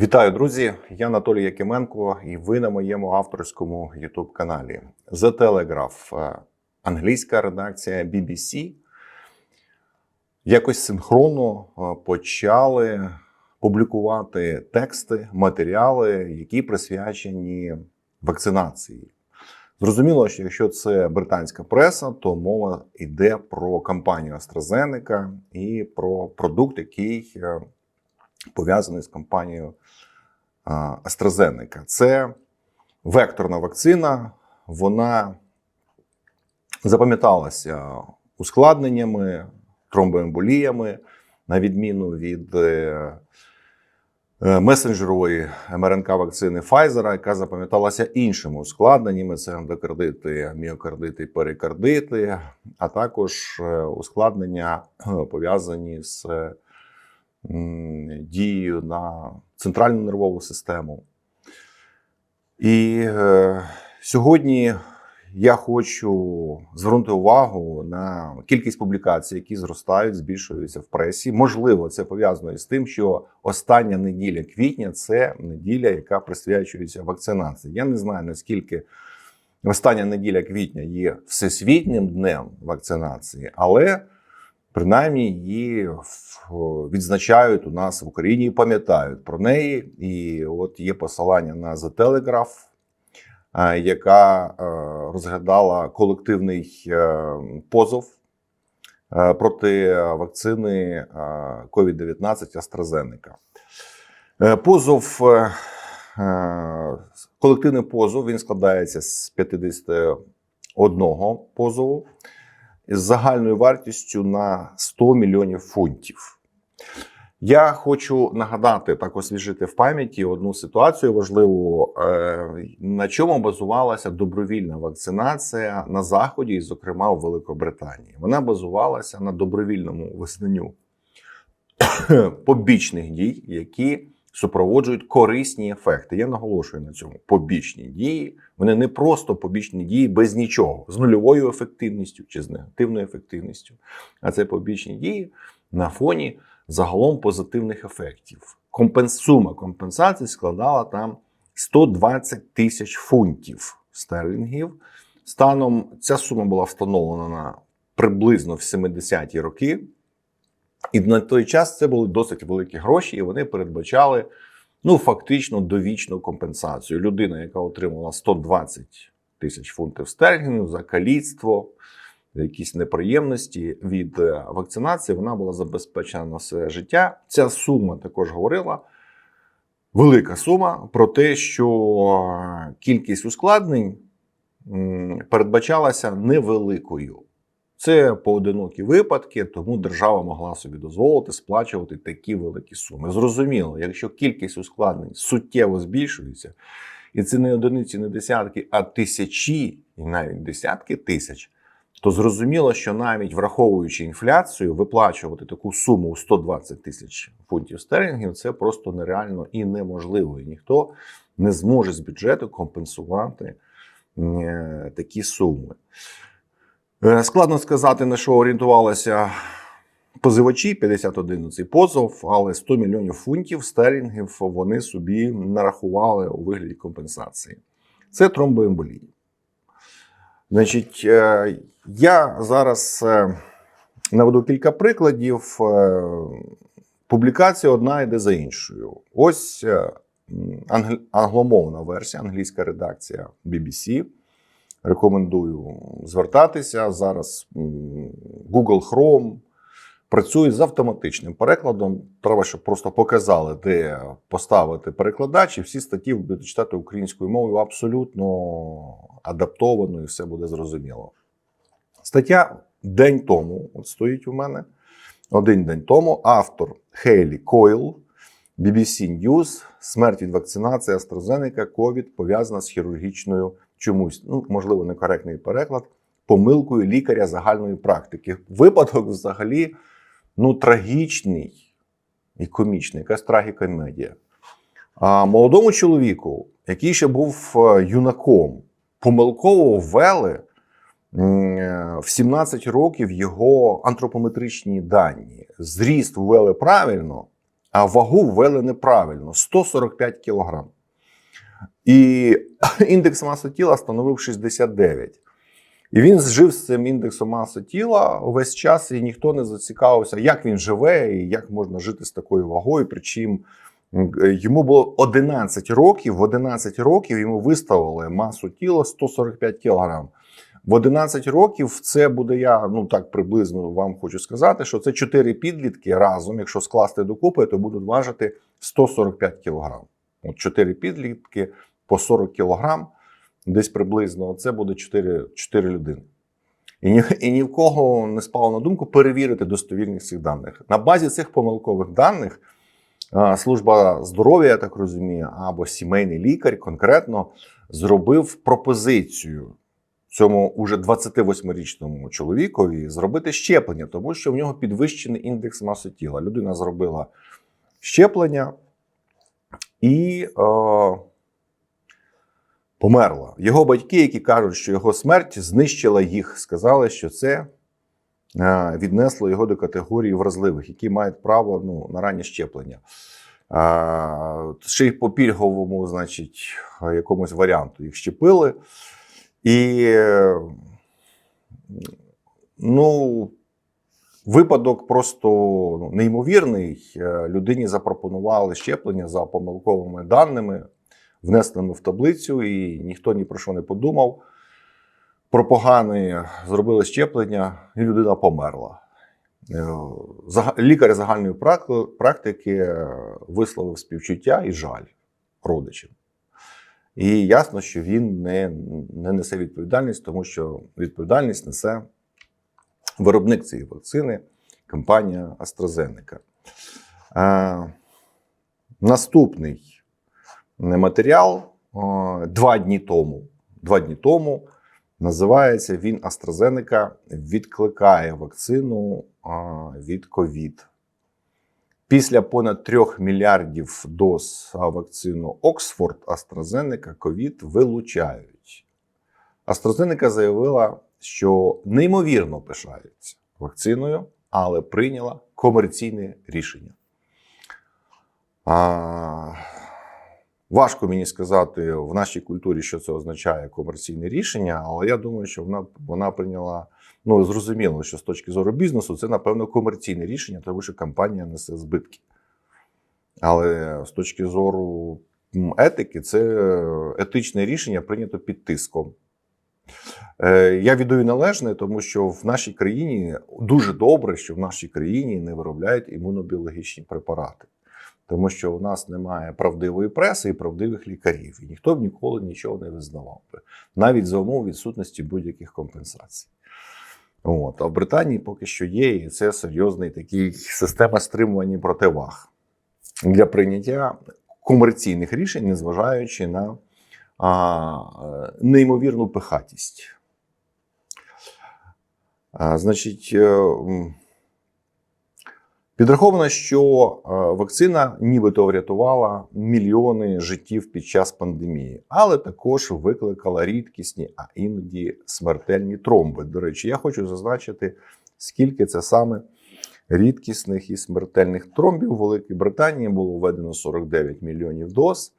Вітаю, друзі! Я Анатолій Якименко, і ви на моєму авторському youtube каналі The Telegraph, е, англійська редакція BBC. Якось синхронно е, почали публікувати тексти, матеріали, які присвячені вакцинації. Зрозуміло, що якщо це британська преса, то мова йде про кампанію AstraZeneca і про продукт, який е, пов'язаний з кампанією а, AstraZeneca. Це векторна вакцина, вона запам'яталася ускладненнями, тромбоемболіями, на відміну від е, е, месенджерової МРНК вакцини Pfizer, яка запам'яталася іншими ускладненнями: це ендокардити, міокардити, перикардити, а також е, ускладнення пов'язані з м, дією на центральну нервову систему. І е, сьогодні я хочу звернути увагу на кількість публікацій, які зростають, збільшуються в пресі. Можливо, це пов'язано із тим, що остання неділя квітня це неділя, яка присвячується вакцинації. Я не знаю наскільки остання неділя квітня є всесвітнім днем вакцинації, але принаймні її відзначають у нас в Україні і пам'ятають про неї. І от є посилання на The Telegraph, е, яка е, розглядала колективний е, позов проти вакцини е, COVID-19 AstraZeneca. Позов, колективний позов він складається з 51 позову з загальною вартістю на 100 мільйонів фунтів. Я хочу нагадати, так освіжити в пам'яті одну ситуацію важливу, е, на чому базувалася добровільна вакцинація на Заході, і, зокрема, у Великобританії. Вона базувалася на добровільному визнанню побічних дій, які супроводжують корисні ефекти. Я наголошую на цьому. Побічні дії. Вони не просто побічні дії без нічого, з нульовою ефективністю чи з негативною ефективністю. А це побічні дії на фоні загалом позитивних ефектів. Компенс... Сума компенсацій складала там 120 тисяч фунтів стерлінгів. Станом ця сума була встановлена на приблизно в 70-ті роки. І на той час це були досить великі гроші, і вони передбачали ну, фактично довічну компенсацію. Людина, яка отримала 120 тисяч фунтів стерлінгів за каліцтво, якісь неприємності від е, вакцинації, вона була забезпечена на все життя. Ця сума також говорила. Велика сума про те, що кількість ускладнень передбачалася невеликою. Це поодинокі випадки, тому держава могла собі дозволити сплачувати такі великі суми. Зрозуміло, якщо кількість ускладнень суттєво збільшується, і це не одиниці, не десятки, а тисячі, і навіть десятки тисяч, то зрозуміло, що навіть враховуючи інфляцію, виплачувати таку суму у 120 тисяч фунтів стерлінгів це просто нереально і неможливо. І ніхто не зможе з бюджету компенсувати е, такі суми. Е, Складно сказати, на що орієнтувалися позивачі 51 цей позов, але 100 мільйонів фунтів стерлінгів вони собі нарахували у вигляді компенсації. Це тромбоемболії. Значить, е, я зараз е, наведу кілька прикладів. Публікація одна йде за іншою. Ось англомовна версія, англійська редакція BBC. Рекомендую звертатися. Зараз Google Chrome працює з автоматичним перекладом. Треба, щоб просто показали, де поставити перекладач, і всі статті ви будете читати українською мовою абсолютно адаптовано, і все буде зрозуміло. Стаття день тому от стоїть у мене. Один день тому автор Хейлі Койл, BBC News, смерть від вакцинації AstraZeneca, COVID пов'язана з хірургічною чомусь, ну, можливо, некоректний переклад, помилкою лікаря загальної практики. Випадок взагалі ну, трагічний і комічний, якась трагікомедія. А молодому чоловіку, який ще був е, юнаком, помилково ввели е, в 17 років його антропометричні дані. Зріст ввели правильно, а вагу ввели неправильно 145 кг. І індекс маси тіла становив 69. І він жив з цим індексом маси тіла весь час, і ніхто не зацікавився, як він живе і як можна жити з такою вагою. Причому йому було 11 років. В 11 років йому виставили масу тіла 145 кг. В 11 років це буде я, ну так приблизно вам хочу сказати, що це 4 підлітки разом, якщо скласти докупи, то будуть важити 145 кг. От 4 підлітки по 40 кг, десь приблизно, це буде 4, 4 людини. І ні, і ні в кого не спало на думку перевірити достовірність цих даних. На базі цих помилкових даних служба здоров'я, я так розумію, або сімейний лікар конкретно зробив пропозицію цьому уже 28-річному чоловікові зробити щеплення, тому що в нього підвищений індекс маси тіла. Людина зробила щеплення і е, померла. Його батьки, які кажуть, що його смерть знищила їх, сказали, що це е, віднесло його до категорії вразливих, які мають право ну, на раннє щеплення. Е, ще й по пільговому, значить, якомусь варіанту їх щепили. І ну, випадок просто ну, неймовірний. Е, Людині запропонували щеплення за помилковими даними, внесеними в таблицю, і ніхто ні про що не подумав. Про погане зробили щеплення, і людина померла. Е, Лікар загальної практики е, висловив співчуття і жаль родичам. І ясно, що він не, не несе відповідальність, тому що відповідальність несе виробник цієї вакцини, компанія AstraZeneca. Е, наступний матеріал два дні тому. Два дні тому називається він AstraZeneca відкликає вакцину від COVID. Після понад 3 мільярдів доз вакцину Оксфорд AstraZeneca COVID вилучають. AstraZeneca заявила, що неймовірно пишається вакциною, але прийняла комерційне рішення. А, важко мені сказати в нашій культурі, що це означає комерційне рішення, але я думаю, що вона, вона прийняла ну зрозуміло, що з точки зору бізнесу це напевно комерційне рішення, тому що компанія несе збитки. Але з точки зору етики, це етичне рішення прийнято під тиском. Е, Я віддаю належне, тому що в нашій країні дуже добре, що в нашій країні не виробляють імунобіологічні препарати, тому що у нас немає правдивої преси і правдивих лікарів, і ніхто б ніколи нічого не визнавав би, навіть за умов відсутності будь-яких компенсацій. От, а в Британії поки що є, і це серйозний такий система стримування противаг для прийняття комерційних рішень, незважаючи на а, неймовірну пихатість. А, значить, е, підраховано, що е, вакцина нібито врятувала мільйони життів під час пандемії, але також викликала рідкісні, а іноді смертельні тромби. До речі, я хочу зазначити, скільки це саме рідкісних і смертельних тромбів. У Великій Британії було введено 49 мільйонів доз.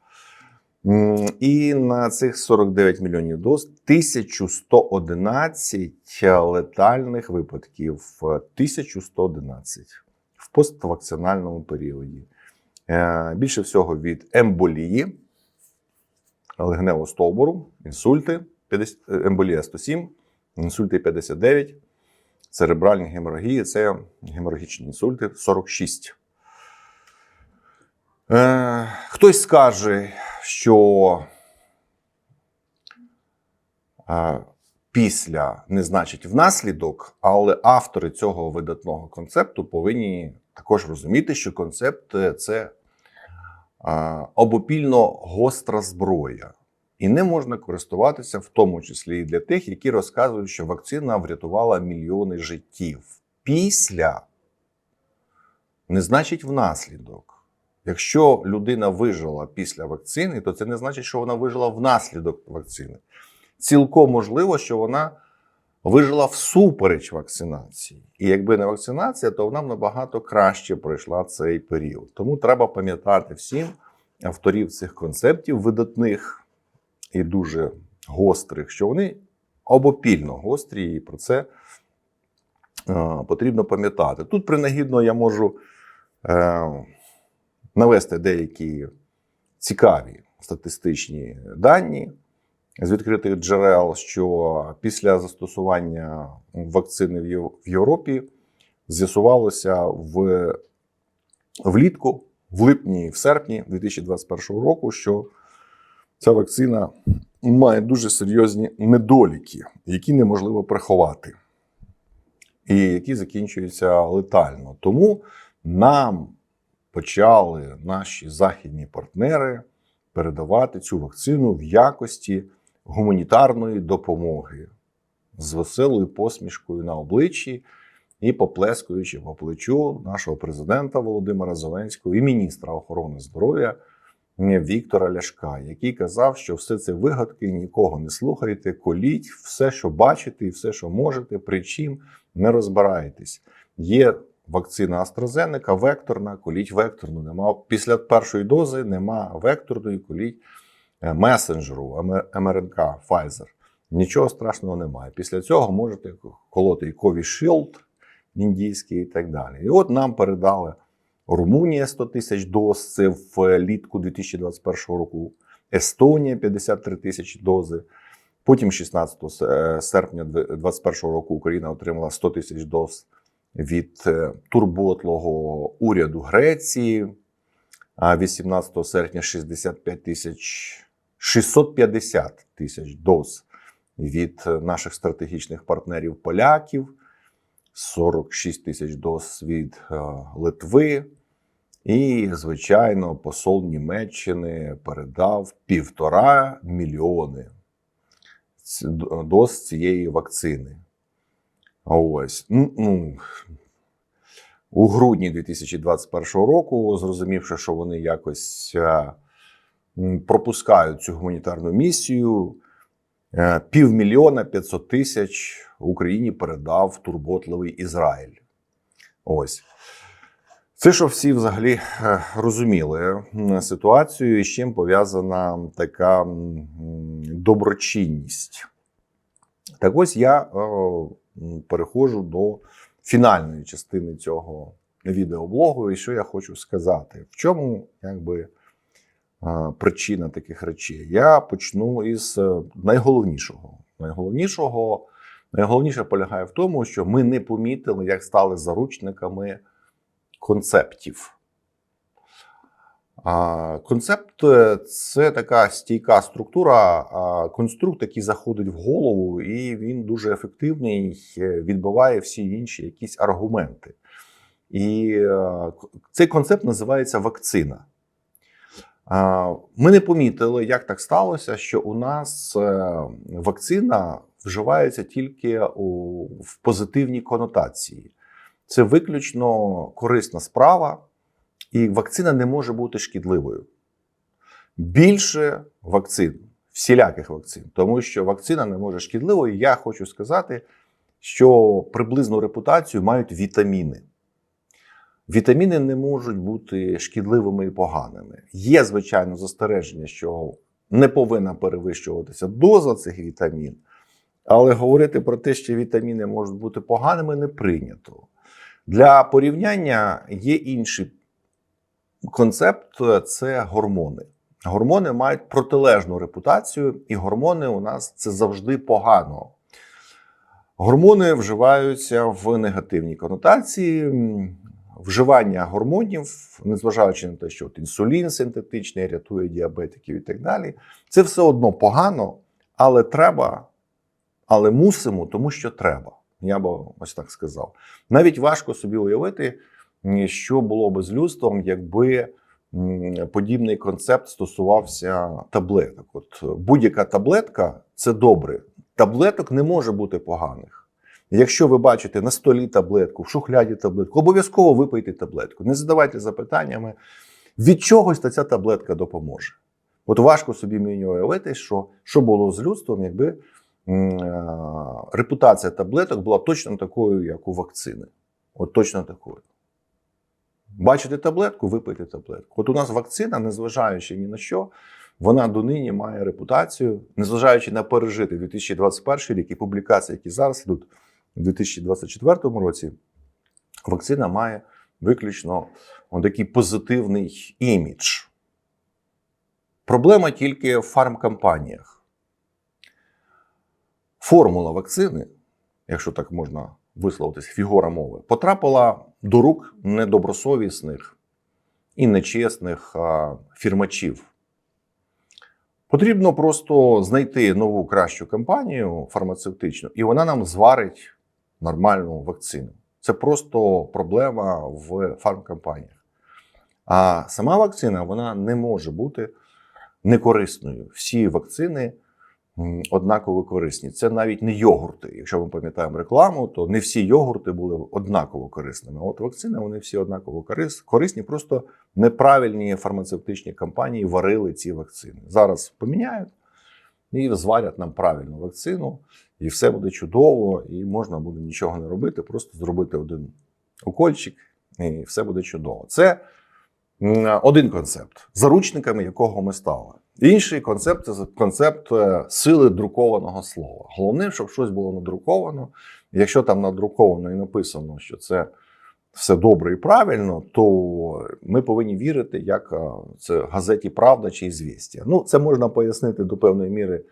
І на цих 49 мільйонів доз 1111 летальних випадків. е, 1111 в поствакцинальному періоді. Е, Більше всього від емболії, легневого стовбуру, інсульти, 50, е, емболія 107, інсульти 59, церебральні геморагії це геморагічні інсульти 46. Е, хтось скаже, що після не значить внаслідок, але автори цього видатного концепту повинні також розуміти, що концепт е, це обопільно гостра зброя. І не можна користуватися, в тому числі і для тих, які розказують, що вакцина врятувала мільйони життів. Після не значить внаслідок. Якщо людина вижила після вакцини, то це не значить, що вона вижила внаслідок вакцини. Цілком можливо, що вона вижила всупереч вакцинації. І якби не вакцинація, то вона набагато краще пройшла цей період. Тому треба пам'ятати всім авторів цих концептів, видатних і дуже гострих, що вони обопільно гострі, і про це е, потрібно пам'ятати. Тут принагідно я можу е, навести деякі цікаві статистичні дані з відкритих джерел, що після застосування вакцини в Європі з'ясувалося в влітку, в липні в серпні 2021 року, що ця вакцина має дуже серйозні недоліки, які неможливо приховати, і які закінчуються летально. Тому нам почали наші західні партнери передавати цю вакцину в якості гуманітарної допомоги з веселою посмішкою на обличчі і поплескуючи по плечу нашого президента Володимира Зеленського і міністра охорони здоров'я Віктора Ляшка, який казав, що все це вигадки, нікого не слухайте, коліть все, що бачите, і все, що можете, причим не розбираєтесь. Є вакцина AstraZeneca, векторна, коліть векторну. Нема після першої дози нема векторної, коліть месенджеру ем- МРНК Pfizer. Нічого страшного немає. Після цього можете колоти і Covishield індійський і так далі. І от нам передали Румунія 100 тисяч доз, це в літку 2021 року, Естонія 53 тисячі дози. Потім 16 серпня 2021 року Україна отримала 100 тисяч доз від е, турботлого уряду Греції. А 18 серпня 65 тисяч 650 тисяч доз від е, наших стратегічних партнерів поляків, 46 тисяч доз від е, Литви. І, звичайно, посол Німеччини передав півтора мільйони доз цієї вакцини. Ось. Ну, у грудні 2021 року, зрозумівши, що вони якось е, пропускають цю гуманітарну місію, е, півмільйона 500 тисяч Україні передав турботливий Ізраїль. Ось. Це що всі взагалі е, розуміли ситуацію, і з чим пов'язана така доброчинність. Так ось я е, переходжу до фінальної частини цього відеоблогу, і що я хочу сказати. В чому якби, причина таких речей? Я почну із е, найголовнішого. Найголовнішого, найголовніше полягає в тому, що ми не помітили, як стали заручниками концептів. Концепт е, це така стійка структура, конструкт, який заходить в голову, і він дуже ефективний, е, відбиває всі інші якісь аргументи. І цей концепт називається вакцина. Ми не помітили, як так сталося, що у нас е, вакцина вживається тільки у, в позитивній конотації. Це виключно корисна справа, і вакцина не може бути шкідливою. Більше вакцин, всіляких вакцин, тому що вакцина не може шкідливою. Я хочу сказати, що приблизну репутацію мають вітаміни. Вітаміни не можуть бути шкідливими і поганими. Є, звичайно, застереження, що не повинна перевищуватися доза цих вітамін, але говорити про те, що вітаміни можуть бути поганими, не прийнято. Для порівняння є інший концепт це гормони. Гормони мають протилежну репутацію, і гормони у нас це завжди погано. Гормони вживаються в негативній конотації. Вживання гормонів, незважаючи на те, що от інсулін синтетичний рятує діабетиків і так далі, це все одно погано, але треба, але мусимо, тому що треба. Я би ось так сказав. Навіть важко собі уявити, що було би з людством, якби подібний концепт стосувався таблеток. От будь-яка таблетка це добре. Таблеток не може бути поганих. Якщо ви бачите на столі таблетку, в шухляді таблетку, обов'язково випийте таблетку. Не задавайте запитаннями, від чогось ця таблетка допоможе. От важко собі мені уявити, що, що було з людством, якби е, репутація таблеток була точно такою, як у вакцини. От точно такою. Бачите таблетку, випийте таблетку. От у нас вакцина, незважаючи ні на що, вона донині має репутацію, незважаючи на пережити 2021 рік і публікації, які зараз йдуть у 2024 році, вакцина має виключно такий позитивний імідж. Проблема тільки в фармкомпаніях. Формула вакцини, якщо так можна висловитись, фігура мови, потрапила до рук недобросовісних і нечесних фірмачів. Потрібно просто знайти нову кращу компанію фармацевтичну, і вона нам зварить нормальну вакцину. Це просто проблема в фармкомпаніях. А сама вакцина вона не може бути некорисною. Всі вакцини однаково корисні. Це навіть не йогурти. Якщо ми пам'ятаємо рекламу, то не всі йогурти були однаково корисними. От вакцини вони всі однаково корисні, просто неправильні фармацевтичні компанії варили ці вакцини. Зараз поміняють і зварять нам правильну вакцину, і все буде чудово, і можна буде нічого не робити, просто зробити один укольчик, і все буде чудово. Це один концепт, заручниками якого ми стали. Інший концепт це концепт е, сили друкованого слова. Головне, щоб щось було надруковано. Якщо там надруковано і написано, що це все добре і правильно, то ми повинні вірити, як е, це газеті Правда чи «Ізвістія». Ну, це можна пояснити до певної міри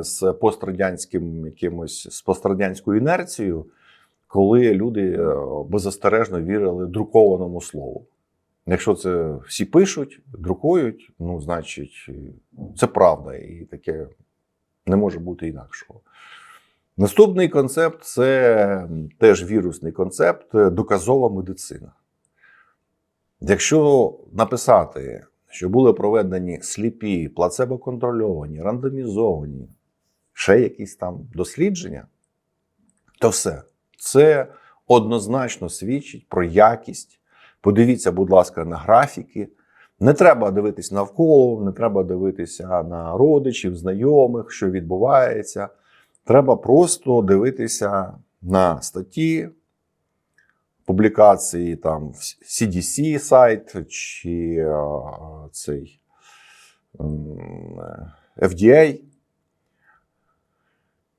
з пострадянським якимось з пострадянською інерцією, коли люди е, беззастережно вірили друкованому слову. Якщо це всі пишуть, друкують, ну значить, це правда, і таке не може бути інакшого. Наступний концепт це теж вірусний концепт доказова медицина. Якщо написати, що були проведені сліпі, плацебо-контрольовані, рандомізовані, ще якісь там дослідження, то все. Це однозначно свідчить про якість. Подивіться, будь ласка, на графіки. Не треба дивитись навколо, не треба дивитися на родичів, знайомих, що відбувається. Треба просто дивитися на статті, публікації там в CDC сайт чи цей FDA.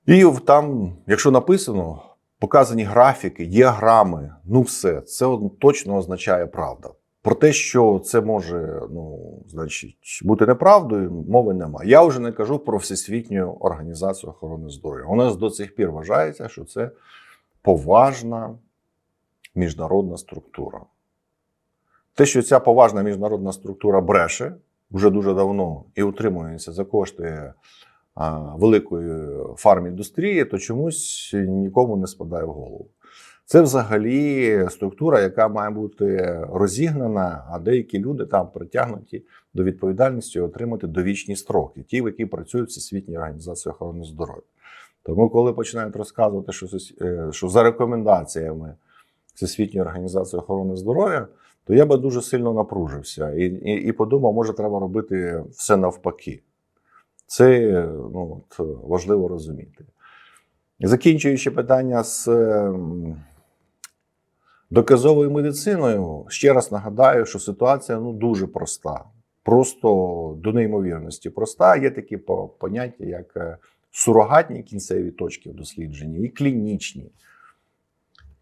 І там, якщо написано, показані графіки, діаграми, ну все, це точно означає правда. Про те, що це може ну, значить, бути неправдою, мови немає. Я вже не кажу про Всесвітню організацію охорони здоров'я. У нас до цих пір вважається, що це поважна міжнародна структура. Те, що ця поважна міжнародна структура бреше вже дуже давно і утримується за кошти а, великої фарміндустрії, то чомусь нікому не спадає в голову. Це взагалі структура, яка має бути розігнана, а деякі люди там притягнуті до відповідальності і отримати довічні строки, ті, які працюють в Всесвітній організації охорони здоров'я. Тому, коли починають розказувати, що, е, що за рекомендаціями Всесвітньої організації охорони здоров'я, то я би дуже сильно напружився і, і, і подумав, може, треба робити все навпаки. Це ну, от, важливо розуміти. Закінчуючи питання з ем, доказовою медициною, ще раз нагадаю, що ситуація ну, дуже проста. Просто до неймовірності проста. Є такі поняття, як е, сурогатні кінцеві точки в дослідженні і клінічні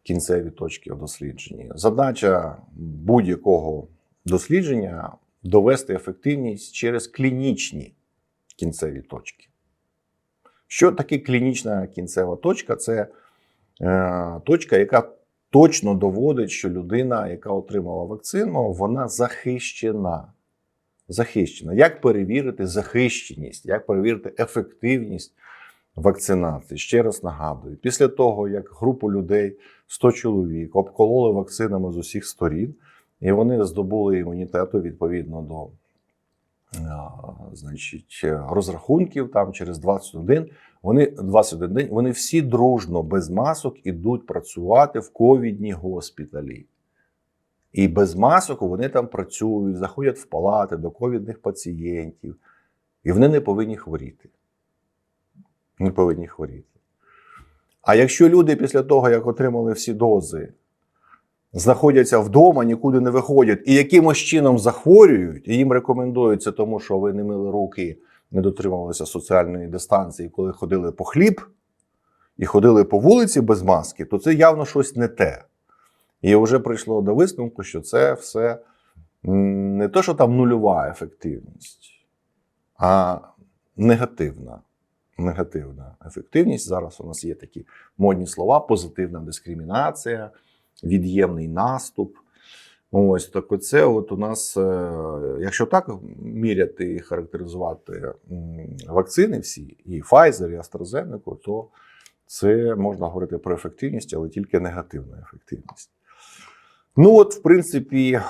кінцеві точки в дослідженні. Задача будь-якого дослідження довести ефективність через клінічні кінцеві точки. Що таке клінічна кінцева точка? Це е, точка, яка точно доводить, що людина, яка отримала вакцину, вона захищена. Захищена. Як перевірити захищеність, як перевірити ефективність вакцинації? Ще раз нагадую, після того, як групу людей, 100 чоловік, обкололи вакцинами з усіх сторін, і вони здобули імунітету відповідно до значить, розрахунків там через 21, вони 21 день, вони всі дружно без масок ідуть працювати в ковідні госпіталі. І без масок вони там працюють, заходять в палати до ковідних пацієнтів, і вони не повинні хворіти. не повинні хворіти. А якщо люди після того, як отримали всі дози, знаходяться вдома, нікуди не виходять і якимось чином захворюють, і їм рекомендується, тому що ви не мили руки, не дотримувалися соціальної дистанції, коли ходили по хліб і ходили по вулиці без маски, то це явно щось не те. І вже прийшло до висновку, що це все не то, що там нульова ефективність, а негативна. Негативна ефективність. Зараз у нас є такі модні слова: позитивна дискримінація, від'ємний наступ. Ось так оце от у нас, е, якщо так міряти і характеризувати вакцини всі, і Pfizer, і AstraZeneca, то це можна говорити про ефективність, але тільки негативну ефективність. Ну, от, в принципі,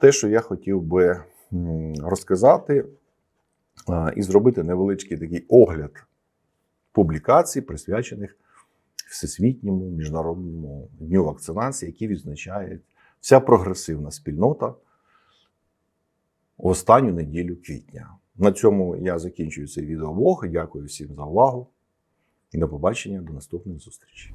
те, що я хотів би розказати і зробити невеличкий такий огляд публікацій, присвячених Всесвітньому міжнародному дню вакцинації, які відзначає вся прогресивна спільнота в останню неділю квітня. На цьому я закінчую цей відеоблог. Дякую всім за увагу і до побачення до наступних зустрічей.